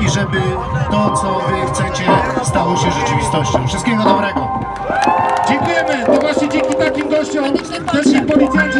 I żeby to, co wy chcecie, stało się rzeczywistością. Wszystkiego dobrego. Dziękujemy, to właśnie dzięki takim gościom też policjanci